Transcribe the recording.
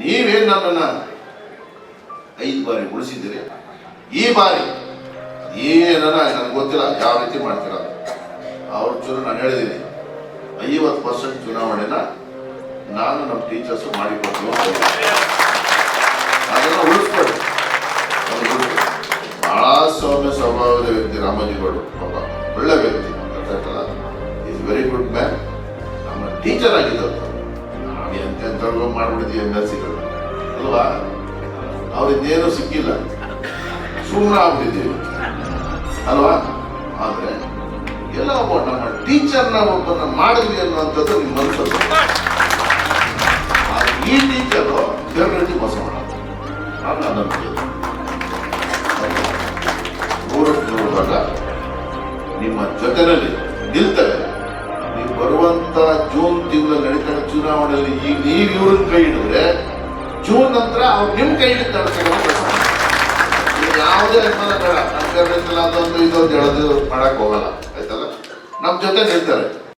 ನೀವೇನು ನನ್ನನ್ನು ಐದು ಬಾರಿ ಉಳಿಸಿದ್ದೀರಿ? ಈ ಬಾರಿ ಏನನ ನನಗೆ ಗೊತ್ತಿಲ್ಲ, ಯಾವ ರೀತಿ ಮಾಡ್ತೀರ ಅವ್ರ ಚೂರು ನಾನು ಹೇಳಿದ್ದೀನಿ ಐವತ್ತು ಪರ್ಸೆಂಟ್ ಚುನಾವಣೆನ ನಾನು ನಮ್ಮ ಟೀಚರ್ಸ್ ಮಾಡಿಕೊಡ್ತೀವಿ. ಅದನ್ನು ಉಳಿಸ್ಕೊಳ್ಳಿ. ಬಹಳ ಸೌಮ್ಯ ಸ್ವಭಾವದ ವ್ಯಕ್ತಿ ರಾಮಾಜಿಗೌಡರು ಪಾಪ ಒಳ್ಳೆ ವ್ಯಕ್ತಿ ಈಸ್ ವೆರಿ ಗುಡ್ ಮ್ಯಾನ್ ನಮ್ಮ ಟೀಚರ್ ಆಗಿದ್ದಂತ ನಾವು ಮಾಡ್ಬಿಟ್ಟಿದ್ದೀವಿ ಎಂ ಸಿಗಲ್ಲ ಅಲ್ವಾ? ಅವ್ರಿಂದೇನೂ ಸಿಕ್ಕಿಲ್ಲ. ಸುಮ್ಮನೆ ಆಗ್ಬಿಟ್ಟಿದ್ದೀವಿ ಅಲ್ವಾ? ಆದರೆ ಎಲ್ಲ ಒಬ್ಬ ನಮ್ಮ ಟೀಚರ್ನ ಒಬ್ಬನ ಮಾಡಿದ್ವಿ ಅನ್ನುವಂಥದ್ದು ನಿಮ್ಮ ಆದ್ರೆ ಈ ಟೀಚರ್ ರೀತಿ ಮೋಸ ಮಾಡೋದು ನಿಮ್ಮ ಜೊತೆನಲ್ಲಿ ನಿಲ್ತವೆ. ನೀವು ಬರುವಂತ ಜೂನ್ ತಿಂಗಳಲ್ಲಿ ನಡೀತಾರೆ ಚುನಾವಣೆಯಲ್ಲಿ ಈಗ ನೀವು ಇವ್ರನ್ನ ಕೈ ಹಿಡಿದ್ರೆ, ಜೂನ್ ನಂತರ ಅವ್ರು ನಿಮ್ಮ ಕೈ ಹಿಡಿತಾರೆ ಯಾವುದೇ ಅನುಮಾನ ಬೇಡ. ಅದೊಂದು ಇದೊಂದು ಹೇಳೋದು ಮಾಡಕ್ ಹೋಗಲ್ಲ. ಆಯ್ತಲ್ಲ? ನಮ್ಮ ಜೊತೆ ನಿಲ್ತಾರೆ.